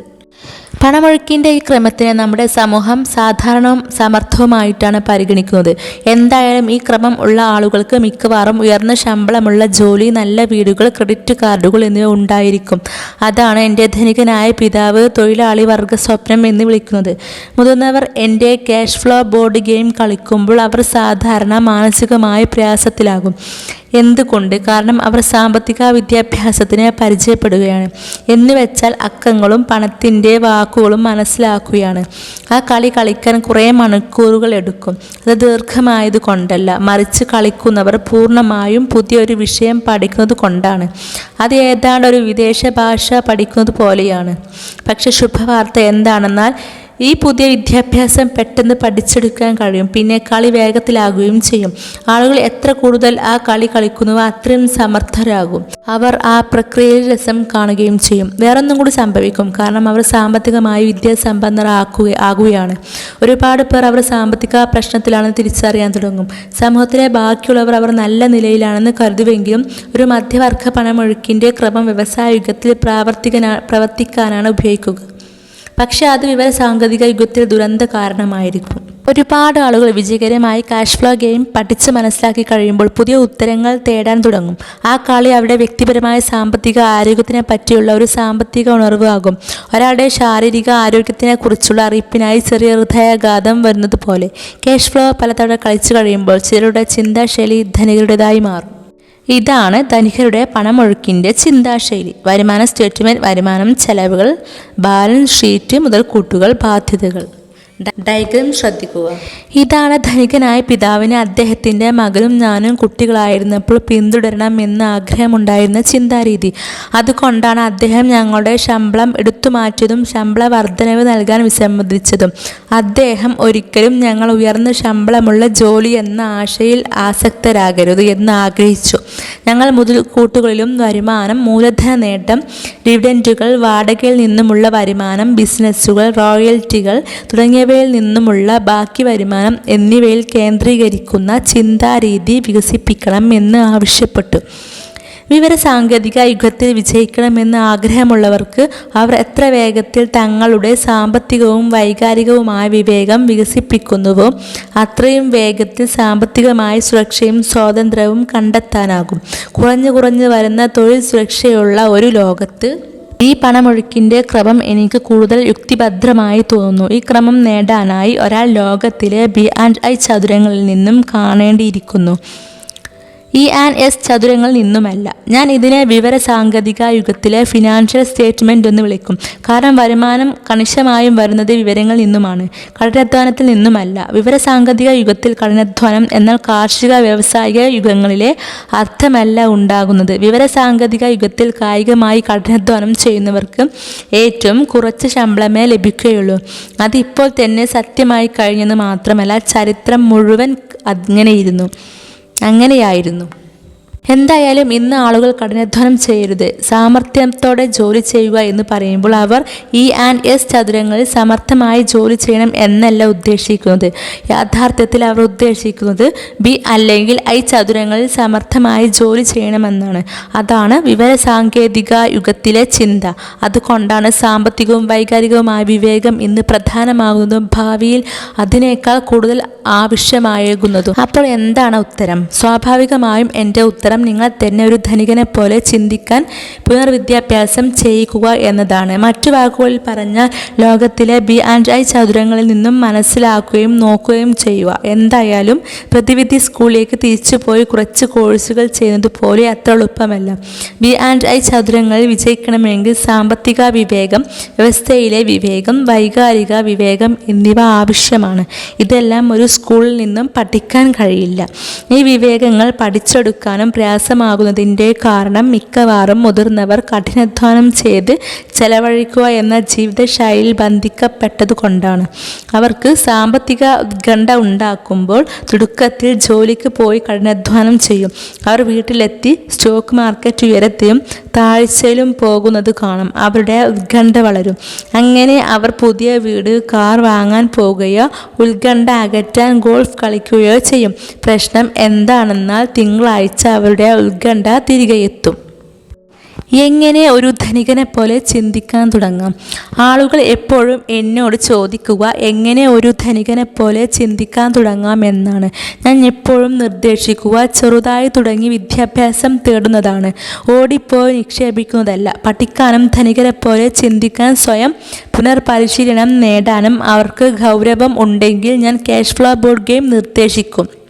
Speaker 1: പണമൊഴുക്കിന്റെ ഈ ക്രമത്തിനെ നമ്മുടെ സമൂഹം സാധാരണവും സമർത്ഥവുമായിട്ടാണ് പരിഗണിക്കുന്നത്. എന്തായാലും ഈ ക്രമം ഉള്ള ആളുകൾക്ക് മിക്കവാറും ഉയർന്ന ശമ്പളമുള്ള ജോലി നല്ല വീടുകൾ ക്രെഡിറ്റ് കാർഡുകൾ എന്നിവ ഉണ്ടായിരിക്കും. അതാണ് എന്റെ ധനികനായ പിതാവ് തൊഴിലാളി വർഗ സ്വപ്നം എന്ന് വിളിക്കുന്നത്. മുതിർന്നവർ എന്റെ ക്യാഷ് ഫ്ലോ ബോർഡ് ഗെയിം കളിക്കുമ്പോൾ അവർ സാധാരണ മാനസികമായ പ്രയാസത്തിലാകും. എന്തുകൊണ്ട്? കാരണം അവർ സാമ്പത്തിക വിദ്യാഭ്യാസത്തിന് പരിചയപ്പെടുകയാണ്. എന്ന് വെച്ചാൽ അക്കങ്ങളും പണത്തിന്റെ വാക്കുകളും മനസ്സിലാക്കുകയാണ്. ആ കളി കളിക്കാൻ കുറേ മണിക്കൂറുകൾ എടുക്കും. അത് ദീർഘമായത് കൊണ്ടല്ല. മറിച്ച് കളിക്കുന്നവർ പൂർണമായും പുതിയൊരു വിഷയം പഠിക്കുന്നത് കൊണ്ടാണ്. അത് ഏതാണ്ട് ഒരു വിദേശ ഭാഷ പഠിക്കുന്നത് പോലെയാണ്. പക്ഷെ ശുഭവാർത്ത എന്താണെന്നാൽ ഈ പുതിയ വിദ്യാഭ്യാസം പെട്ടെന്ന് പഠിച്ചെടുക്കാൻ കഴിയും. പിന്നെ കളി വേഗത്തിലാകുകയും ചെയ്യും. ആളുകൾ എത്ര കൂടുതൽ ആ കളി കളിക്കുന്നുവോ അത്രയും സമർത്ഥരാകും. അവർ ആ പ്രക്രിയയിൽ രസം കാണുകയും ചെയ്യും. വേറൊന്നും കൂടി സംഭവിക്കും. കാരണം അവർ സാമ്പത്തികമായി വിദ്യാസമ്പന്നർ ആക്കുക ആകുകയാണ്. ഒരുപാട് പേർ അവർ സാമ്പത്തിക പ്രശ്നത്തിലാണെന്ന് തിരിച്ചറിയാൻ തുടങ്ങും. സമൂഹത്തിലെ ബാക്കിയുള്ളവർ അവർ നല്ല നിലയിലാണെന്ന് കരുതുവെങ്കിലും ഒരു മധ്യവർഗ പണമൊഴുക്കിന്റെ ക്രമം വ്യവസായ യുഗത്തിൽ പ്രാവർത്തികനാ പ്രവർത്തിക്കാനാണ് ഉപയോഗിക്കുക. പക്ഷേ അത് വിവര സാങ്കേതിക യുഗത്തിൽ ദുരന്ത കാരണമായിരിക്കും. ഒരുപാട് ആളുകൾ വിജയകരമായി കാഷ് ഫ്ലോ ഗെയിം പഠിച്ച് മനസ്സിലാക്കി കഴിയുമ്പോൾ പുതിയ ഉത്തരങ്ങൾ തേടാൻ തുടങ്ങും. ആ കളി അവരുടെ വ്യക്തിപരമായ സാമ്പത്തിക ആരോഗ്യത്തിനെ പറ്റിയുള്ള ഒരു സാമ്പത്തിക ഉണർവ് ആകും ഒരാളുടെ ശാരീരിക ആരോഗ്യത്തിനെ കുറിച്ചുള്ള അറിയിപ്പിനായി ചെറിയ ഹൃദയാഘാതം വരുന്നത് പോലെ ക്യാഷ് ഫ്ലോ പലതവണ കളിച്ചു കഴിയുമ്പോൾ ചിലരുടെ ചിന്താശൈലി ധനികരുടേതായി മാറും. ഇതാണ് ധനികരുടെ പണമൊഴുക്കിന്റെ ചിന്താശൈലി. വരുമാന സ്റ്റേറ്റ്മെന്റ് വരുമാനം ചെലവുകൾ ബാലൻസ് ഷീറ്റ് മുതൽ കൂട്ടുകൾ ബാധ്യതകൾ. ഡയഗ്രം ശ്രദ്ധിക്കുക. ഇതാണ് ധനികനായ പിതാവിന് അദ്ദേഹത്തിന്റെ മകനും ഞാനും കുട്ടികളായിരുന്നപ്പോൾ പിന്തുടരണം എന്ന് ആഗ്രഹമുണ്ടായിരുന്ന ചിന്താരീതി. അതുകൊണ്ടാണ് അദ്ദേഹം ഞങ്ങളുടെ ശമ്പളം എടുത്തു മാറ്റിയതും ശമ്പള വർധനവ് നൽകാൻ വിസമ്മതിച്ചതും. അദ്ദേഹം ഒരിക്കലും ഞങ്ങൾ ഉയർന്ന ശമ്പളമുള്ള ജോലി എന്ന ആശയിൽ ആസക്തരാകരുത് എന്ന് ആഗ്രഹിച്ചു. ഞങ്ങൾ മുതൽക്കൂട്ടുകളിലും വരുമാനം മൂലധന നേട്ടം ഡിവിഡന്റുകൾ വാടകയിൽ നിന്നുമുള്ള വരുമാനം ബിസിനസ്സുകൾ റോയൽറ്റികൾ തുടങ്ങിയവയിൽ നിന്നുമുള്ള ബാക്കി വരുമാനം എന്നിവയിൽ കേന്ദ്രീകരിക്കുന്ന ചിന്താരീതി വികസിപ്പിക്കണം എന്ന് ആവശ്യപ്പെട്ടു. വിവര സാങ്കേതിക യുഗത്തിൽ വിജയിക്കണമെന്ന് ആഗ്രഹമുള്ളവർക്ക് അവർ എത്ര വേഗത്തിൽ തങ്ങളുടെ സാമ്പത്തികവും വൈകാരികവുമായ വിവേകം വികസിപ്പിക്കുന്നുവോ അത്രയും വേഗത്തിൽ സാമ്പത്തികമായ സുരക്ഷയും സ്വാതന്ത്ര്യവും കണ്ടെത്താനാകും. കുറഞ്ഞു കുറഞ്ഞു വരുന്ന തൊഴിൽ സുരക്ഷയുള്ള ഒരു ലോകത്ത് ഈ പണമൊഴുക്കിന്റെ ക്രമം എനിക്ക് കൂടുതൽ യുക്തിഭദ്രമായി തോന്നുന്നു. ഈ ക്രമം നേടാനായി ഒരാൾ ലോകത്തിലെ ബി ആൻഡ് ഐ ചതുരങ്ങളിൽ നിന്നും കാണേണ്ടിയിരിക്കുന്നു. ഇ ആൻഡ് എസ് ചതുരങ്ങളിൽ നിന്നുമല്ല. ഞാൻ ഇതിനെ വിവര സാങ്കേതിക യുഗത്തിലെ ഫിനാൻഷ്യൽ സ്റ്റേറ്റ്മെന്റ് എന്ന് വിളിക്കും. കാരണം വരുമാനം കണിശമായും വരുന്നത് വിവരങ്ങളിൽ നിന്നുമാണ്. കഠിനാധ്വാനത്തിൽ നിന്നുമല്ല. വിവര സാങ്കേതിക യുഗത്തിൽ കഠിനാധ്വാനം എന്നാൽ കാർഷിക വ്യാവസായിക യുഗങ്ങളിലെ അർത്ഥമല്ല ഉണ്ടാകുന്നത്. വിവര സാങ്കേതിക യുഗത്തിൽ കായികമായി കഠിനാധ്വാനം ചെയ്യുന്നവർക്ക് ഏറ്റവും കുറച്ച് ശമ്പളമേ ലഭിക്കുകയുള്ളൂ. അതിപ്പോൾ തന്നെ സത്യമായി കഴിഞ്ഞെന്ന് മാത്രമല്ല ചരിത്രം മുഴുവൻ അങ്ങനെയിരുന്നു അങ്ങനെയായിരുന്നു. എന്തായാലും ഇന്ന് ആളുകൾ കഠിനാധ്വാനം ചെയ്യരുത്. സാമർത്ഥ്യത്തോടെ ജോലി ചെയ്യുക എന്ന് പറയുമ്പോൾ അവർ ഇ ആൻഡ് എസ് ചതുരങ്ങളിൽ സമർത്ഥമായി ജോലി ചെയ്യണം എന്നല്ല ഉദ്ദേശിക്കുന്നത്. യാഥാർത്ഥ്യത്തിൽ അവർ ഉദ്ദേശിക്കുന്നത് ബി അല്ലെങ്കിൽ ഐ ചതുരങ്ങളിൽ സമർത്ഥമായി ജോലി ചെയ്യണമെന്നാണ്. അതാണ് വിവര സാങ്കേതിക യുഗത്തിലെ ചിന്ത. അതുകൊണ്ടാണ് സാമ്പത്തികവും വൈകാരികവുമായ വിവേകം ഇന്ന് പ്രധാനമാകുന്നതും ഭാവിയിൽ അതിനേക്കാൾ കൂടുതൽ ആവശ്യമായേകുന്നതും. അപ്പോൾ എന്താണ് ഉത്തരം? സ്വാഭാവികമായും എന്റെ ഉത്തരം നിങ്ങൾ തന്നെ ഒരു ധനികനെ പോലെ ചിന്തിക്കാൻ പുനർവിദ്യാഭ്യാസം ചെയ്യിക്കുക എന്നതാണ്. മറ്റു വാക്കുകളിൽ പറഞ്ഞാൽ ലോകത്തിലെ ബി ആൻഡ് ഐ ചതുരങ്ങളിൽ നിന്നും മനസ്സിലാക്കുകയും നോക്കുകയും ചെയ്യുക. എന്തായാലും പ്രതിവിധി സ്കൂളിലേക്ക് തിരിച്ചുപോയി കുറച്ച് കോഴ്സുകൾ ചെയ്യുന്നത് പോലെ അത്ര എളുപ്പമല്ല. ബി ആൻഡ് ഐ ചതുരങ്ങളിൽ വിജയിക്കണമെങ്കിൽ സാമ്പത്തിക വിവേകം വ്യവസ്ഥയിലെ വിവേകം വൈകാരിക വിവേകം എന്നിവ ആവശ്യമാണ്. ഇതെല്ലാം ഒരു സ്കൂളിൽ നിന്നും പഠിക്കാൻ കഴിയില്ല. ഈ വിവേകങ്ങൾ പഠിച്ചെടുക്കാനും പ്രയാസമാകുന്നതിന്റെ കാരണം മിക്കവാറും മുതിർന്നവർ കഠിനാധ്വാനം ചെയ്ത് ചെലവഴിക്കുക എന്ന ജീവിതശൈലിയിൽ ബന്ധിക്കപ്പെട്ടതുകൊണ്ടാണ്. അവർക്ക് സാമ്പത്തിക ഉത്കണ്ഠ ഉണ്ടാക്കുമ്പോൾ തുടക്കത്തിൽ ജോലിക്ക് പോയി കഠിനാധ്വാനം ചെയ്യും. അവർ വീട്ടിലെത്തി സ്റ്റോക്ക് മാർക്കറ്റ് ഉയരത്തെയും താഴ്ചയിലും പോകുന്നത് കാണും. അവരുടെ ഉത്കണ്ഠ വളരും. അങ്ങനെ അവർ പുതിയ വീട് കാർ വാങ്ങാൻ പോകുകയോ ഉത്കണ്ഠ അകറ്റാൻ ഗോൾഫ് കളിക്കുകയോ ചെയ്യും. പ്രശ്നം എന്താണെന്നാൽ തിങ്കളാഴ്ച അവരുടെ പ്രതിസന്ധിയുടെ ഉത്കണ്ഠ തിരികെ എത്തും. എങ്ങനെ ഒരു ധനികനെ പോലെ ചിന്തിക്കാൻ തുടങ്ങാം? ആളുകൾ എപ്പോഴും എന്നോട് ചോദിക്കുക എങ്ങനെ ഒരു ധനികനെ പോലെ ചിന്തിക്കാൻ തുടങ്ങാം എന്നാണ്. ഞാൻ എപ്പോഴും നിർദ്ദേശിക്കുക ചെറുതായി തുടങ്ങി വിദ്യാഭ്യാസം തേടുന്നതാണ്. ഓടിപ്പോയി നിക്ഷേപിക്കുന്നതല്ല. പഠിക്കാനും ധനികരെ പോലെ ചിന്തിക്കാൻ സ്വയം പുനർപരിശീലനം നേടാനും അവർക്ക് ഗൗരവം ഉണ്ടെങ്കിൽ ഞാൻ ക്യാഷ് ഫ്ലോ ബോർഡ് ഗെയിം നിർദ്ദേശിക്കും.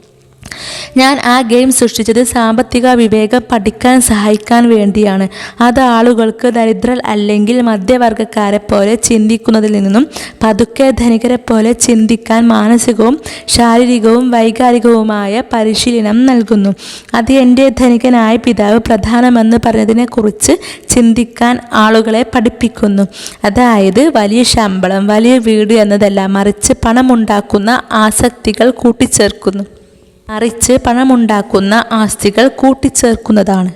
Speaker 1: ഞാൻ ആ ഗെയിം സൃഷ്ടിച്ചത് സാമ്പത്തിക വിവേകം പഠിക്കാൻ സഹായിക്കാൻ വേണ്ടിയാണ്. അത് ആളുകൾക്ക് ദരിദ്രർ അല്ലെങ്കിൽ മധ്യവർഗക്കാരെ പോലെ ചിന്തിക്കുന്നതിൽ നിന്നും പതുക്കെ ധനികരെ പോലെ ചിന്തിക്കാൻ മാനസികവും ശാരീരികവും വൈകാരികവുമായ പരിശീലനം നൽകുന്നു. അത് എന്റെ ധനികനായ പിതാവ് പ്രധാനമെന്ന് പറഞ്ഞതിനെക്കുറിച്ച് ചിന്തിക്കാൻ ആളുകളെ പഠിപ്പിക്കുന്നു. അതായത് വലിയ ശമ്പളം വലിയ വീട് എന്നതല്ല മറിച്ച് പണമുണ്ടാക്കുന്ന ആസക്തികൾ കൂട്ടിച്ചേർക്കുന്നു. മറിച്ച് പണമുണ്ടാക്കുന്ന ആസ്തികൾ കൂട്ടിച്ചേർക്കുന്നതാണ്.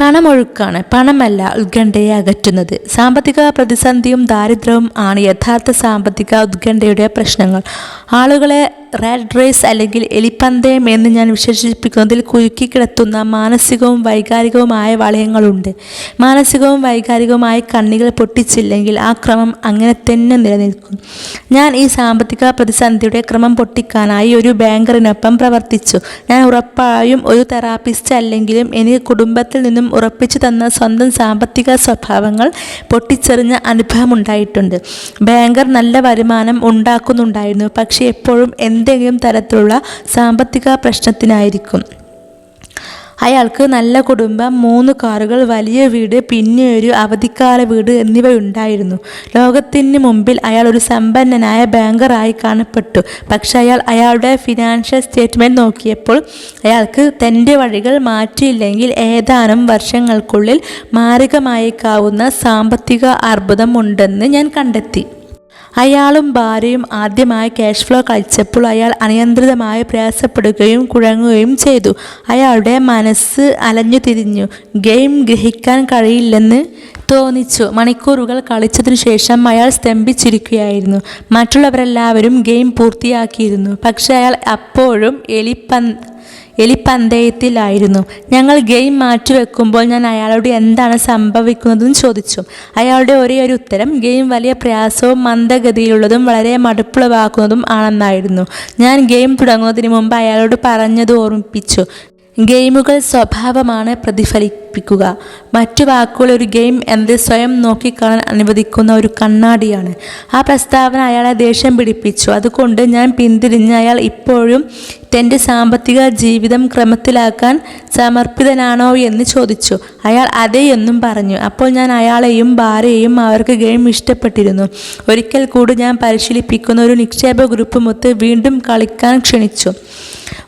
Speaker 1: പണമൊഴുക്കാണ് പണമല്ല ഉത്കണ്ഠയെ അകറ്റുന്നത്. സാമ്പത്തിക പ്രതിസന്ധിയും ദാരിദ്ര്യവും ആണ് യഥാർത്ഥ സാമ്പത്തിക ഉത്കണ്ഠയുടെ പ്രശ്നങ്ങൾ. ആളുകളെ റാഡ് റേസ് അല്ലെങ്കിൽ എലിപ്പന്തയം എന്ന് ഞാൻ വിശേഷിപ്പിക്കുന്നതിൽ കുരുക്കിക്കിടത്തുന്ന മാനസികവും വൈകാരികവുമായ വളയങ്ങളുണ്ട്. മാനസികവും വൈകാരികവുമായ കണ്ണികൾ പൊട്ടിച്ചില്ലെങ്കിൽ ആ ക്രമം അങ്ങനെ തന്നെ നിലനിൽക്കും. ഞാൻ ഈ സാമ്പത്തിക പ്രതിസന്ധിയുടെ ക്രമം പൊട്ടിക്കാനായി ഒരു ബാങ്കറിനൊപ്പം പ്രവർത്തിച്ചു. ഞാൻ ഉറപ്പായും ഒരു തെറാപ്പിസ്റ്റ് അല്ലെങ്കിലും എനിക്ക് കുടുംബത്തിൽ നിന്നും ഉറപ്പിച്ചു തന്ന സ്വന്തം സാമ്പത്തിക സ്വഭാവങ്ങൾ പൊട്ടിച്ചെറിഞ്ഞ അനുഭവമുണ്ടായിട്ടുണ്ട്. ബാങ്കർ നല്ല വരുമാനം ഉണ്ടാക്കുന്നുണ്ടായിരുന്നു. പക്ഷേ എപ്പോഴും എന്തെങ്കിലും തരത്തിലുള്ള സാമ്പത്തിക പ്രശ്നത്തിനായിരിക്കും. അയാൾക്ക് നല്ല കുടുംബം മൂന്ന് കാറുകൾ വലിയ വീട് പിന്നെ ഒരു അവധിക്കാല വീട് എന്നിവയുണ്ടായിരുന്നു. ലോകത്തിന് മുമ്പിൽ അയാൾ ഒരു സമ്പന്നനായ ബാങ്കറായി കാണപ്പെട്ടു. പക്ഷെ അയാൾ അയാളുടെ ഫിനാൻഷ്യൽ സ്റ്റേറ്റ്മെന്റ് നോക്കിയപ്പോൾ അയാൾക്ക് തന്റെ വഴികൾ മാറ്റിയില്ലെങ്കിൽ ഏതാനും വർഷങ്ങൾക്കുള്ളിൽ മാരകമായേക്കാവുന്ന സാമ്പത്തിക അർബുദമുണ്ടെന്ന് ഞാൻ കണ്ടെത്തി. അയാളും ഭാര്യയും ആദ്യമായി ക്യാഷ് ഫ്ലോ കളിച്ചപ്പോൾ അയാൾ അനിയന്ത്രിതമായി പ്രയാസപ്പെടുകയും കുഴങ്ങുകയും ചെയ്തു. അയാളുടെ മനസ്സ് അലഞ്ഞു തിരിഞ്ഞു. ഗെയിം ഗ്രഹിക്കാൻ കഴിയില്ലെന്ന് തോന്നിച്ചു. മണിക്കൂറുകൾ കളിച്ചതിനു ശേഷം അയാൾ സ്തംഭിച്ചിരിക്കുകയായിരുന്നു. മറ്റുള്ളവരെല്ലാവരും ഗെയിം പൂർത്തിയാക്കിയിരുന്നു. പക്ഷേ അയാൾ അപ്പോഴും എലിപ്പന്ത് എലിപ്പന്തയത്തിലായിരുന്നു. ഞങ്ങൾ ഗെയിം മാറ്റിവെക്കുമ്പോൾ ഞാൻ അയാളോട് എന്താണ് സംഭവിക്കുന്നതെന്ന് ചോദിച്ചു. അയാളുടെ ഒരേ ഒരു ഉത്തരം ഗെയിം വലിയ പ്രയാസവും മന്ദഗതിയിലുള്ളതും വളരെ മടുപ്പുളവാക്കുന്നതും ആണെന്നായിരുന്നു. ഞാൻ ഗെയിം തുടങ്ങുന്നതിന് മുമ്പ് അയാളോട് പറഞ്ഞത് ഓർമ്മിപ്പിച്ചു. ഗെയിമുകൾ സ്വഭാവമാണ് പ്രതിഫലിപ്പിക്കുക മറ്റു വാക്കുകൾ ഒരു ഗെയിം എന്നത് സ്വയം നോക്കിക്കാണാൻ അനുവദിക്കുന്ന ഒരു കണ്ണാടിയാണ്. ആ പ്രസ്താവന അയാളെ ദേഷ്യം പിടിപ്പിച്ചു. അതുകൊണ്ട് ഞാൻ പിന്തിരിഞ്ഞ് അയാൾ ഇപ്പോഴും തന്റെ സാമ്പത്തിക ജീവിതം ക്രമത്തിലാക്കാൻ സമർപ്പിതനാണോ എന്ന് ചോദിച്ചു. അയാൾ അതേ എന്നും പറഞ്ഞു. അപ്പോൾ ഞാൻ അയാളെയും ഭാര്യയെയും അവർക്ക് ഗെയിം ഇഷ്ടപ്പെട്ടിരുന്നു. ഒരിക്കൽ കൂടി ഞാൻ പരിശീലിപ്പിക്കുന്ന ഒരു നിക്ഷേപ ഗ്രൂപ്പുമൊത്ത് വീണ്ടും കളിക്കാൻ ക്ഷണിച്ചു.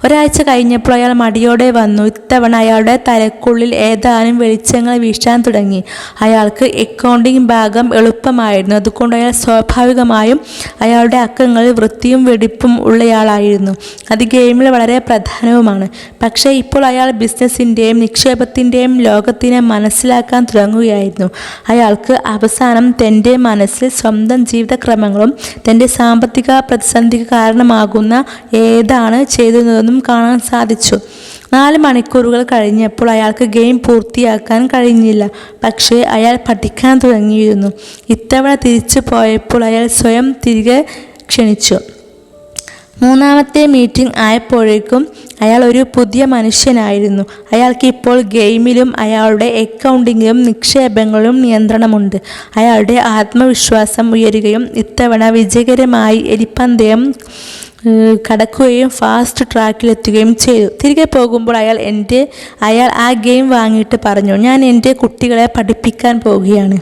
Speaker 1: ഒരാഴ്ച കഴിഞ്ഞപ്പോൾ അയാൾ മടിയോടെ വന്നു. ഇത്തവണ അയാളുടെ തലക്കുള്ളിൽ ഏതാനും വെളിച്ചങ്ങൾ വീശാൻ തുടങ്ങി. അയാൾക്ക് അക്കൗണ്ടിംഗ് ഭാഗം എളുപ്പമായിരുന്നു. അതുകൊണ്ട് അയാൾ സ്വാഭാവികമായും അയാളുടെ അക്കങ്ങളിൽ വൃത്തിയും വെടിപ്പും ഉള്ളയാളായിരുന്നു. അത് ഗെയിമിൽ വളരെ പ്രധാനവുമാണ്. പക്ഷേ ഇപ്പോൾ അയാൾ ബിസിനസ്സിന്റെയും നിക്ഷേപത്തിന്റെയും ലോകത്തിനെ മനസ്സിലാക്കാൻ തുടങ്ങുകയായിരുന്നു. അയാൾക്ക് അവസാനം തന്റെ മനസ്സിൽ സ്വന്തം ജീവിതക്രമങ്ങളും തന്റെ സാമ്പത്തിക പ്രതിസന്ധിക്ക് കാരണമാകുന്ന ഏതാണ് ചെയ്തിരുന്നതെന്നും കാണാൻ സാധിച്ചു. നാല് മണിക്കൂറുകൾ കഴിഞ്ഞപ്പോൾ അയാൾക്ക് ഗെയിം പൂർത്തിയാക്കാൻ കഴിഞ്ഞില്ല. പക്ഷേ അയാൾ പഠിക്കാൻ തുടങ്ങിയിരുന്നു. ഇത്തവണ തിരിച്ചു പോയപ്പോൾ അയാൾ സ്വയം തിരികെ ക്ഷണിച്ചു. മൂന്നാമത്തെ മീറ്റിംഗ് ആയപ്പോഴേക്കും അയാൾ ഒരു പുതിയ മനുഷ്യനായിരുന്നു. അയാൾക്ക് ഇപ്പോൾ ഗെയിമിലും അയാളുടെ അക്കൗണ്ടിങ്ങിലും നിക്ഷേപങ്ങളിലും നിയന്ത്രണമുണ്ട്. അയാളുടെ ആത്മവിശ്വാസം ഉയരുകയും ഇത്തവണ വിജയകരമായി എലിപ്പന്തയം കടക്കുകയും ഫാസ്റ്റ് ട്രാക്കിലെത്തുകയും ചെയ്തു. തിരികെ പോകുമ്പോൾ അയാൾ എന്റെ അയാൾ ആ ഗെയിം വാങ്ങിയിട്ട് പറഞ്ഞു ഞാൻ എന്റെ കുട്ടികളെ പഠിപ്പിക്കാൻ പോവുകയാണ്.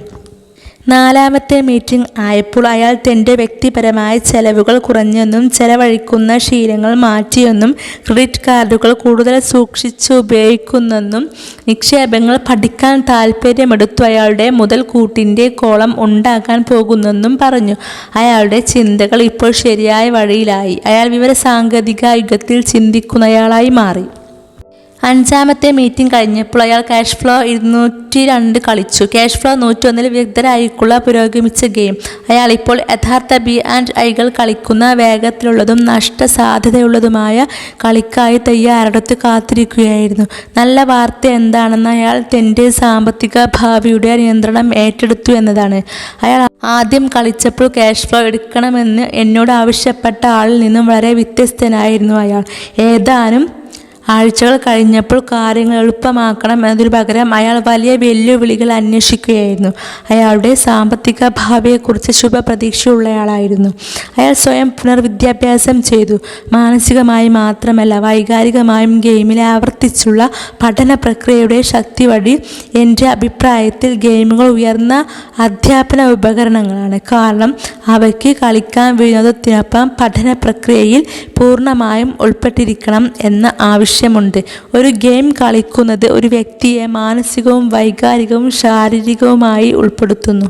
Speaker 1: നാലാമത്തെ മീറ്റിംഗ് ആയപ്പോൾ അയാൾ തന്റെ വ്യക്തിപരമായ ചെലവുകൾ കുറഞ്ഞെന്നും ചെലവഴിക്കുന്ന ശീലങ്ങൾ മാറ്റിയെന്നും ക്രെഡിറ്റ് കാർഡുകൾ കൂടുതൽ സൂക്ഷിച്ച് ഉപയോഗിക്കുന്നെന്നും നിക്ഷേപങ്ങൾ പഠിക്കാൻ താല്പര്യമെടുത്തു അയാളുടെ മുതൽക്കൂട്ടിന്റെ കോളം ഉണ്ടാക്കാൻ പോകുന്നെന്നും പറഞ്ഞു. അയാളുടെ ചിന്തകൾ ഇപ്പോൾ ശരിയായ വഴിയിലായി. അയാൾ വിവരസാങ്കേതിക യുഗത്തിൽ ചിന്തിക്കുന്നയാളായി മാറി. അഞ്ചാമത്തെ മീറ്റിംഗ് കഴിഞ്ഞപ്പോൾ അയാൾ ക്യാഷ് ഫ്ലോ ഇരുന്നൂറ്റി രണ്ട് കളിച്ചു. ക്യാഷ് ഫ്ലോ നൂറ്റൊന്നിൽ വിദഗ്ധരായിക്കുള്ള പുരോഗമിച്ച ഗെയിം അയാൾ ഇപ്പോൾ യഥാർത്ഥ ബി ആൻഡ് ഐകൾ കളിക്കുന്ന വേഗത്തിലുള്ളതും നഷ്ടസാധ്യതയുള്ളതുമായ കളിക്കായി തയ്യാറെടുത്ത് കാത്തിരിക്കുകയായിരുന്നു. നല്ല വാർത്ത എന്താണെന്ന് അയാൾ തന്റെ സാമ്പത്തിക ഭാവിയുടെ നിയന്ത്രണം ഏറ്റെടുത്തു എന്നതാണ്. അയാൾ ആദ്യം കളിച്ചപ്പോൾ ക്യാഷ് ഫ്ലോ എടുക്കണമെന്ന് എന്നോട് ആവശ്യപ്പെട്ട ആളിൽ നിന്നും വളരെ വ്യത്യസ്തനായിരുന്നു അയാൾ. ഏതാനും ആഴ്ചകൾ കഴിഞ്ഞപ്പോൾ കാര്യങ്ങൾ എളുപ്പമാക്കണം എന്നതിനു പകരം അയാൾ വലിയ വെല്ലുവിളികൾ അന്വേഷിക്കുകയായിരുന്നു. അയാളുടെ സാമ്പത്തിക ഭാവിയെക്കുറിച്ച് ശുഭപ്രതീക്ഷയുള്ളയാളായിരുന്നു. അയാൾ സ്വയം പുനർവിദ്യാഭ്യാസം ചെയ്തു. മാനസികമായി മാത്രമല്ല വൈകാരികമായും ഗെയിമിലെ ആവർത്തിച്ചുള്ള പഠന പ്രക്രിയയുടെ ശക്തി വഴി എന്റെ അഭിപ്രായത്തിൽ ഗെയിമുകൾ ഉയർന്ന അധ്യാപന ഉപകരണങ്ങളാണ്. കാരണം അവയ്ക്ക് കളിക്കാൻ വിനോദത്തിനൊപ്പം പഠന പ്രക്രിയയിൽ പൂർണമായും ഉൾപ്പെട്ടിരിക്കണം എന്ന ആവശ്യമുണ്ട് ഒരു ഗെയിം കളിക്കുന്നത് ഒരു വ്യക്തിയെ മാനസികവും വൈകാരികവും ശാരീരികവുമായി ഉൾപ്പെടുത്തുന്നു.